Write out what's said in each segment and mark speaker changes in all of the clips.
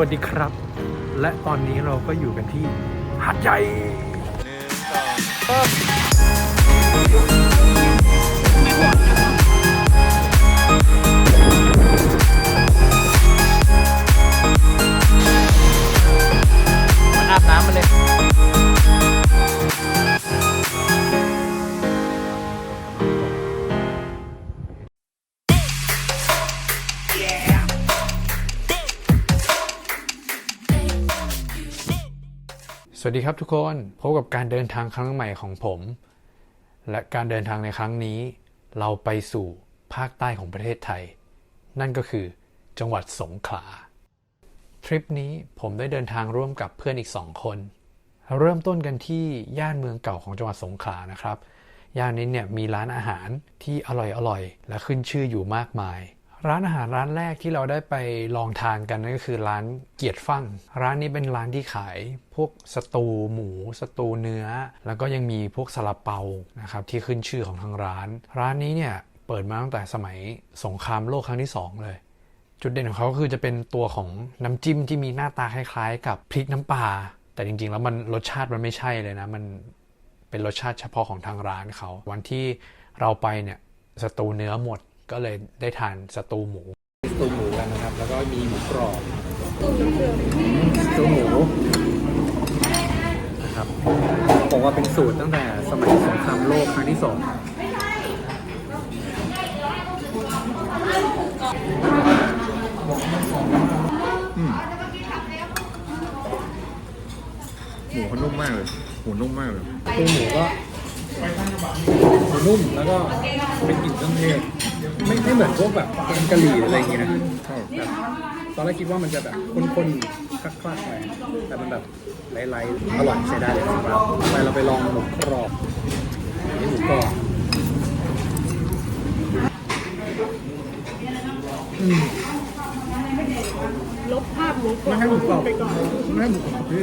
Speaker 1: วัสดีครับ และตอนนี้เราก็อยู่กันที่หาดใหญ่
Speaker 2: มันอาบน้ำมาเลย
Speaker 1: สวัสดีครับทุกคนพบกับการเดินทางครั้งใหม่ของผม และการเดินทางในครั้งนี้ เราไปสู่ภาคใต้ของประเทศไทย นั่นก็คือ จังหวัดสงขลาทริปนี้ผมได้เดินทางร่วมกับเพื่อนอีกสองคน เริ่มต้นกันที่ย่านเมืองเก่าของจังหวัดสงขลานะครับย่านนี้เนี่ยมีร้านอาหารที่อร่อยๆและขึ้นชื่ออยู่มากมาย ร้านอาหารร้านแรกที่เราได้ไปลองทานกันนั่นก็คือร้านเกียรติฟั่งร้านนี้เป็นร้านที่ขายพวกสตูหมูสตูเนื้อ แล้วก็ยังมีพวกซาลาเปานะครับที่ขึ้นชื่อของทางร้าน ร้านนี้เนี่ยเปิดมาตั้งแต่สมัยสงครามโลกครั้งที่สองเลย จุดเด่นของเขาก็คือจะเป็นตัวของน้ำจิ้มที่มีหน้าตาคล้ายๆ กับพริกน้ำปลาแต่จริงๆแล้วมันรสชาติมันไม่ใช่เลยนะมันเป็นรสชาติเฉพาะของทางร้านเขาวันที่เราไปเนี่ยสตูเนื้อหมด ก็เลยได้ทานสตูหมูสตูหมูกันนะครับ แล้วก็มีหมูกรอบสตูหมูนะครับบอกว่าเป็นสูตรตั้งแต่สมัยสงครามโลกครั้งที่สอง
Speaker 3: หมูเขานุ่มมากเลย หมูนุ่มมากเลย
Speaker 1: ตัวหมูก็หมู นุ่มแล้วก็เป็นกลิ่นเครื่องเทศไม่ไม่เหมือนพวกแบบแกงกะหรี่อะไรอย่างเงี้ยนะแบบตอนแรกคิดว่ามันจะแบบข้นๆคลักๆไปแต่มันแบบไล่ๆอร่อยใช้ได้เลยครับไปเราไปลองหมูกรอบอันนี่หมูกรอบอืม
Speaker 4: ลบภาพหมูกร
Speaker 1: ไม่
Speaker 4: อบ
Speaker 1: ให้หมูกรอบ
Speaker 4: ไปก่อน
Speaker 1: ไม่ให้หมูกรอบที่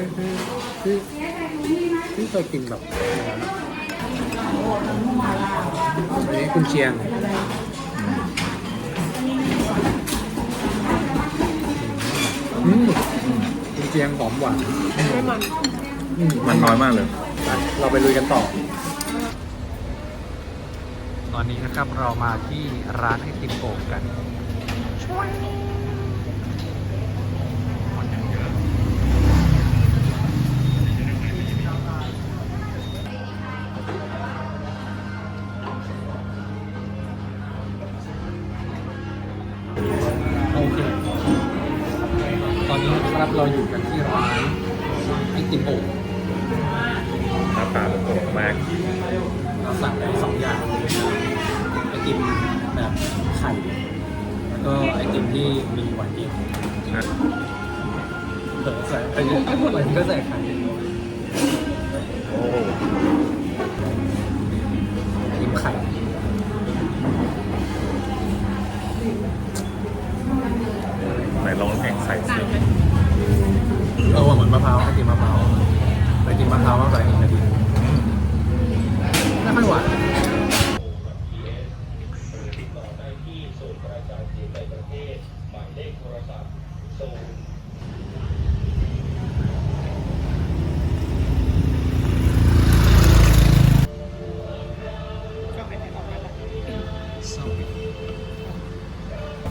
Speaker 1: ที่ที่ที่เคยกินแบบ อันนี้คุณเชียงอืมคุณเชียงหอมหวาน
Speaker 4: ไม่มัน
Speaker 1: อืม
Speaker 3: มันน้อยมากเลย
Speaker 1: ไปเราไปลุยกันต่อ ตอนนี้นะครับเรามาที่ร้านไอติมโอ่งกันโอ ใส่ไอติมมันก็ใส่ไข่
Speaker 3: โอ้
Speaker 1: ยิ้มไข่
Speaker 3: ไหนลองแข่งใส่สิ
Speaker 4: ต่างไหม
Speaker 1: เออเหมือนมะพร้าวไอติมมะพร้าวไอติมมะพร้าวมากกว่า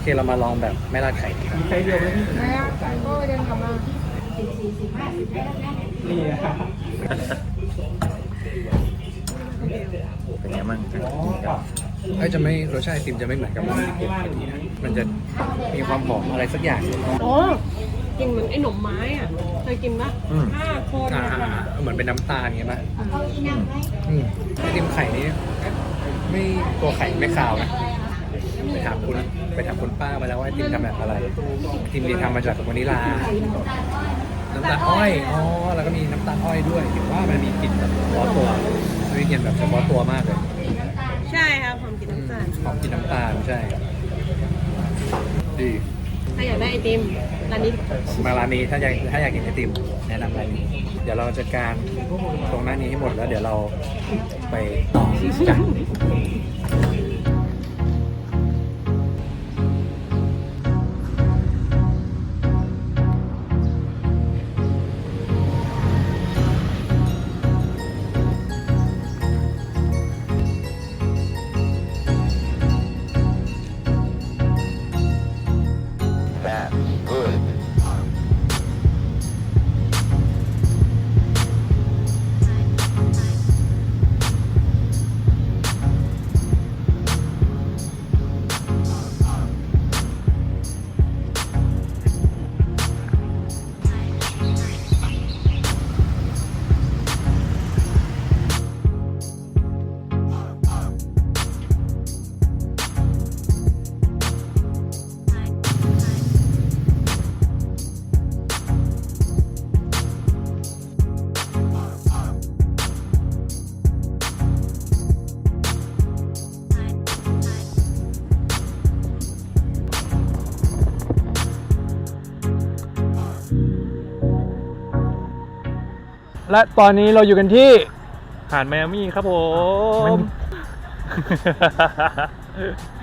Speaker 1: เคเรามาลองแบบไม่ราดไข่ดีกว่าไข่เดียวเลย
Speaker 4: แล้วก็เดินกลับมา
Speaker 1: นี่นะครับ
Speaker 3: เป็นไงบ้าง
Speaker 1: ไอ้จะไม่รสชาติไอติมจะไม่เหมือนกับร้านที่ผมเคยกินนะมันจะมีความหอมอะไรสักอย่าง
Speaker 4: โอ้กินเหมือนไอ้หนมไม้อะ เคยกินปะ
Speaker 3: อืม
Speaker 4: ห้าคน
Speaker 1: อ่า
Speaker 4: อะ
Speaker 1: ๆๆเหมือนเป็นน้ำตาลอย่างเงี้ยป่ะอืมไอติมไข่นี้ไม่ตัวไข่ไม่ขาวนะ ไปถามคุณไปถามคุณป้ามาแล้วว่าไอติมทำแบบอะไรไอติมดีทำมาจากวานิลาน้ำตาลอ้อยอ๋อแล้วก็มีน้ำตาลอ้อยด้วยเห็นว่ามันมีกลิ่นแบบเฉพาะตัวมันมีกลิ่นแบบเฉพาะตัวมากเลย
Speaker 4: ใช่ครับผมกินน้ำตาล
Speaker 1: หอมกลิ่นน้ำตาลใช่ดี
Speaker 4: ถ้าอยากได้ไอติมร้านนี้
Speaker 1: มาร้านนี้ถ้าอยากถ้าอยากกินไอติมแนะนำร้านนี้ เดี๋ยวเราจัดการตรงหน้านี้ให้หมดแล้วเดี๋ยวเราไปต่อกัน และตอนนี้เราอยู่กันที่
Speaker 3: หาดไมอามี่ครับผม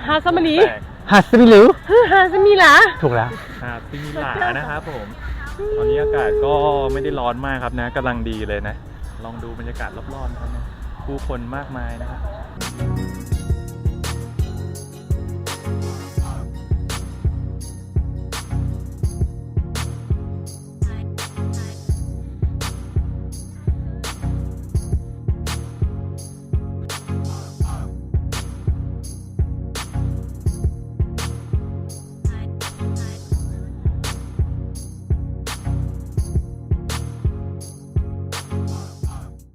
Speaker 4: ฮาซามานี
Speaker 3: แปลก
Speaker 1: หาดสมิลิว
Speaker 4: ฮาซามีหลา
Speaker 1: ถูกแล้ว
Speaker 3: หาดซิมิลานะครับผม ตอนนี้อากาศก็ไม่ได้ร้อนมากครับนะกำลังดีเลยนะ ลองดูบรรยากาศรอบๆนะครับนะผู้คนมากมายนะครับ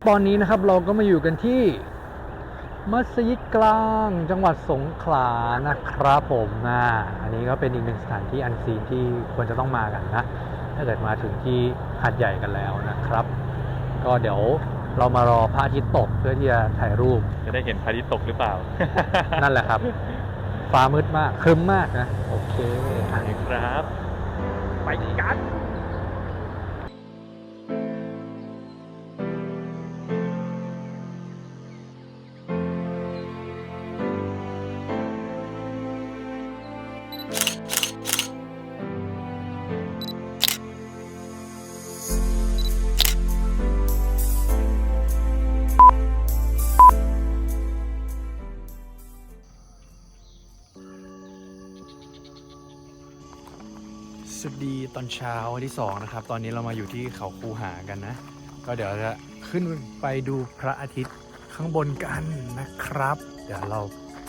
Speaker 1: ตอนนี้นะครับเราก็มาอยู่กันที่มัสยิดกลางจังหวัดสงขลานะครับผมนะอันนี้ก็เป็นอีกหนึ่งสถานที่อันซีนที่ควรจะต้องมากันนะ ถ้าเกิดมาถึงที่หาดใหญ่กันแล้วนะครับ ก็เดี๋ยวเรามารอพระอาทิตย์ตกเพื่อที่จะถ่ายรูป
Speaker 3: จะได้เห็นพระอาทิตย์ตกหรือเปล่า
Speaker 1: นั่นแหละครับ ฟ้ามืดมากครึ้มมากนะ โอเคอะ
Speaker 3: ครับ ไปกัน
Speaker 1: สวัสดีตอนเช้าวันที่สองนะครับ ตอนนี้เรามาอยู่ที่เขาคูหากันนะ ก็เดี๋ยวจะขึ้นไปดูพระอาทิตย์ข้างบนกันนะครับ เดี๋ยวเรา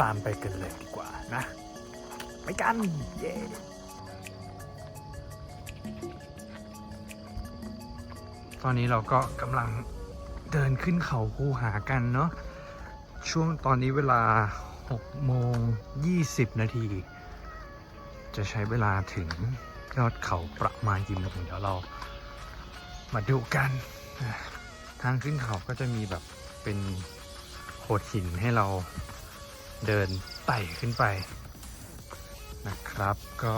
Speaker 1: ตามไปกันเลยดีกว่านะ ไปกัน เย้ตอนนี้เราก็กำลังเดินขึ้นเขาคูหากันเนาะช่วงตอนนี้เวลา6โมง20 นาที จะใช้เวลาถึง ยอดเขาประมาณกี่โมงเดี๋ยวเรา มาดูกันทางขึ้นเขาก็จะมีแบบเป็นโขดหินให้เราเดินไต่ขึ้นไปนะครับ ก็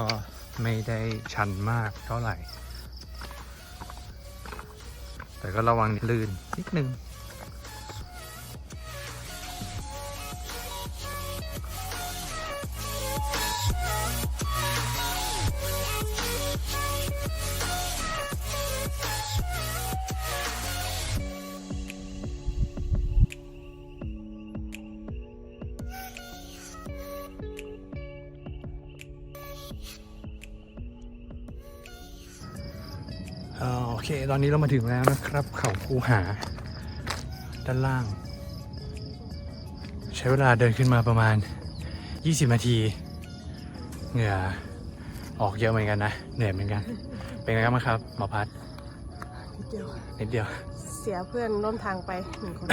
Speaker 1: ไม่ได้ชันมากเท่าไหร่ แต่ก็ระวังลื่นนิดนึง เค ตอนนี้เรามาถึงแล้วนะครับ เขาคูหา ด้านล่าง ใช้เวลาเดินขึ้นมาประมาณ 20 นาที เหงื่อออกเยอะเหมือนกันนะ เหนื่อยเหมือนกัน เป็นไงบ้างครับหมอพัด
Speaker 4: เดียว
Speaker 1: นิดเดียว
Speaker 4: เสียเพื่อนร่วมทางไปหนึ่งคน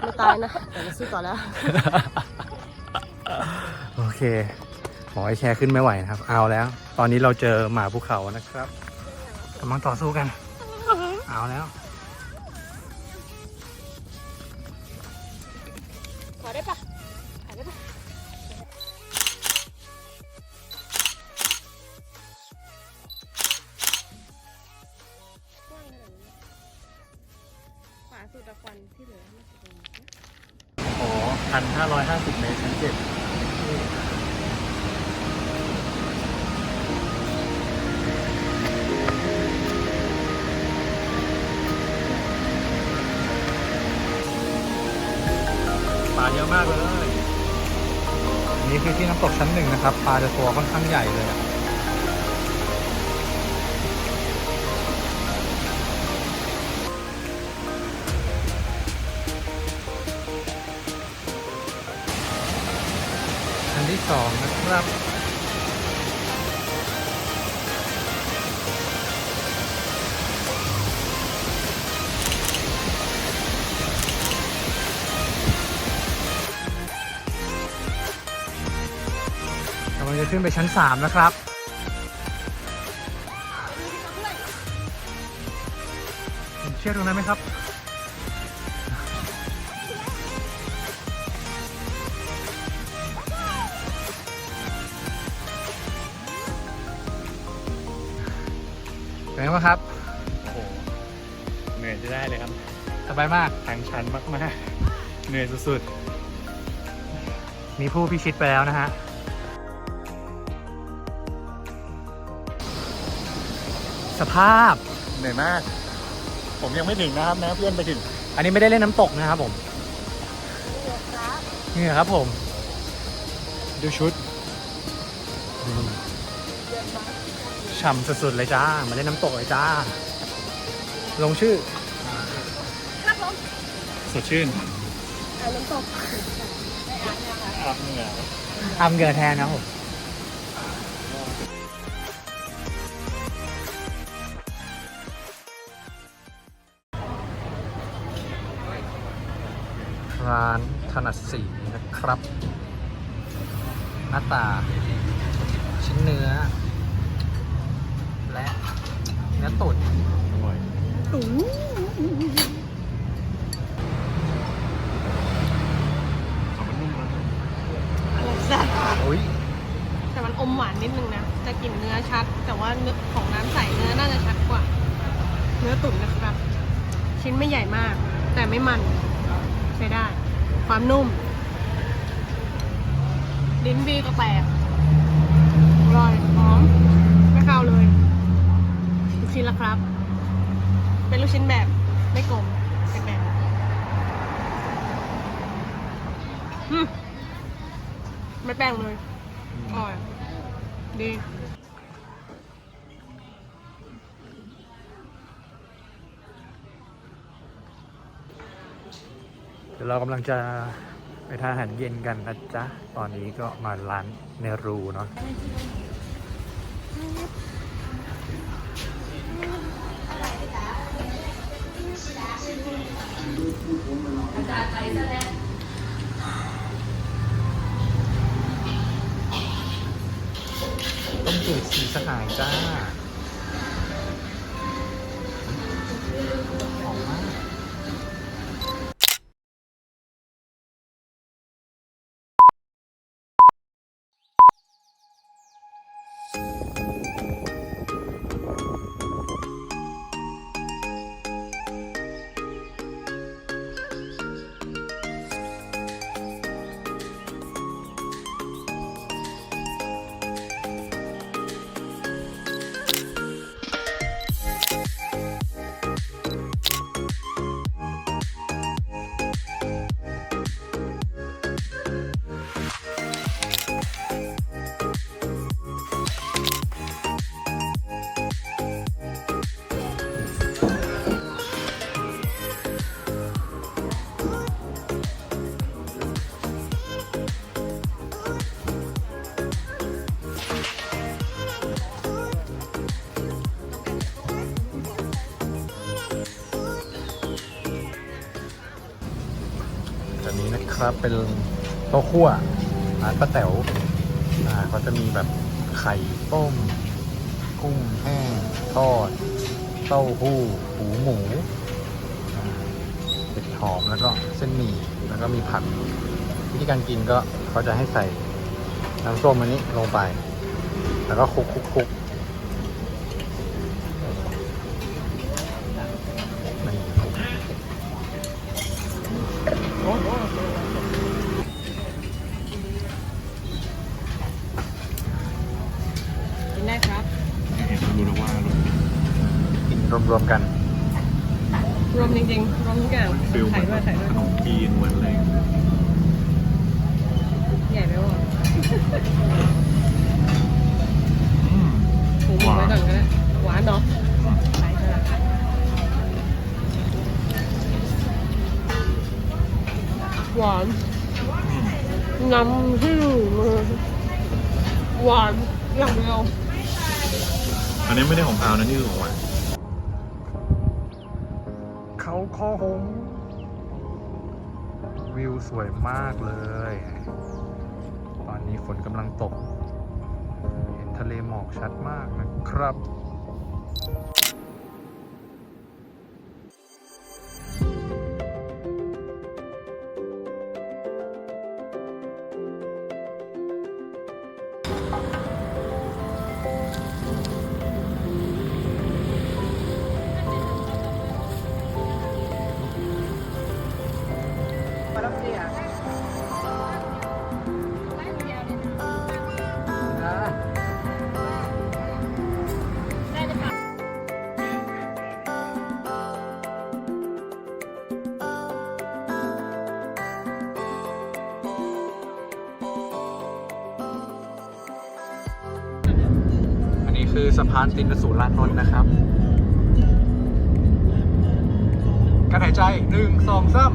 Speaker 4: ไม่ตายนะ แต่จะสู้ต่อแล้ว
Speaker 1: โอเคหมอไอแชร์ขึ้นไม่ไหวนะครับ เอาแล้ว ตอนนี้เราเจอหมาภูเขานะครับ กำลังต่อสู้กัน เอาแล้ว
Speaker 4: ขอได้ปะขอได้ปะกว้างขนาดนี้ขวาสุดตะควันที่เหลือไม่สุดตรงนี้
Speaker 3: อ๋อพันห้าร้อยห้าสิบเมตรชั้นเจ็ด
Speaker 1: นี้คือที่น้ำตกชั้นหนึ่งนะครับ ปลาจะตัวค่อนข้างใหญ่เลยอันที่สองนะครับ ขึ้นไปชั้นสามนะครับเห็นเชือกตรงนั้นไหมครับ เป็นไงบ้างครับ
Speaker 3: โอ้โหเหนื่อยจะได้เลยครับ
Speaker 1: สบายมาก
Speaker 3: ทางชันมาก ๆ เหนื่อยสุด
Speaker 1: มีผู้พิชิตไปแล้วนะฮะ สภาพ
Speaker 3: ๆเหนื่อยมาก ผมยังไม่ถึงนะครับนะเพื่อนไปถึง
Speaker 1: อันนี้ไม่ได้เล่นน้ำตกนะครับผมนี่ครับผม ดูชุดฉ่ำสุดๆเลยจ้า มาเล่นน้ำตกเลยจ้า ลงชื่อ
Speaker 3: สดชื่น
Speaker 4: อ่าน้ำตก
Speaker 3: อาบเหงื่อ
Speaker 1: ทำเกลือแทนนะครับผม ร้านถนัดสีนะครับ หน้าตา ชิ้นเนื้อ และเนื้อตุ๋น
Speaker 3: อร่อยของมันนุ่มนะ
Speaker 4: อะไรสัตว์
Speaker 1: อุ้ย
Speaker 4: แต่มันอมหวานนิดนึงนะ จะกลิ่นเนื้อชัด แต่ว่าเนื้อของน้ำใสเนื้อน่าจะชัดกว่า เนื้อตุ๋นนะครับ ชิ้นไม่ใหญ่มาก แต่ไม่มันใช้ได้ ความนุ่ม ลิ้นบีก็แตกอร่อยหอมไม่ข้าวเลยลูกชิ้นละครับ เป็นลูกชิ้นแบบไม่กลมเป็นแบบไม่แป้งเลยอร่อยดี
Speaker 1: เรากำลังจะไปทานอาหารเย็นกันนะจ๊ะ ตอนนี้ก็มาร้านเนรูเนาะต้มจืดสีสหายจ้า นะครับ เป็นโต๊ะคั่วร้านป้าแต๋วอ่าก็จะมีแบบไข่ต้มกุ้งแห้งทอดเต้าหู้หูหมูเห็ดหอมแล้วก็เส้นหมี่แล้วก็มีผักวิธีการกินก็เขาจะให้ใส่น้ำส้มอันนี้ลงไป แล้วก็คลุกคลุกคลุก
Speaker 4: ร
Speaker 3: ว
Speaker 1: มๆกัน
Speaker 4: รวมจริงๆรวมทุกอย่าง
Speaker 3: ฟิลเห
Speaker 4: ไข่
Speaker 3: มือน
Speaker 4: ด้วยไข่ด้วย
Speaker 3: ขนมจีนเหมือนอะไร
Speaker 4: ใหญ่ไหมวะ
Speaker 3: อืม
Speaker 4: ถูมือไว้ก่อนก็ได้หวานเนาะใช่ใช่หวาน
Speaker 3: อืม
Speaker 4: นำที่มือหวานอย่างเดียว
Speaker 3: อันนี้ไม่ได้ของพาวนะนี่คือของหวาน
Speaker 1: อหง วิวสวยมากเลย ตอนนี้ฝนกำลังตก เห็นทะเลหมอกชัดมากนะครับ คือสะพานตินสูรานนท์นะครับการหายใจหนึ่งสองสาม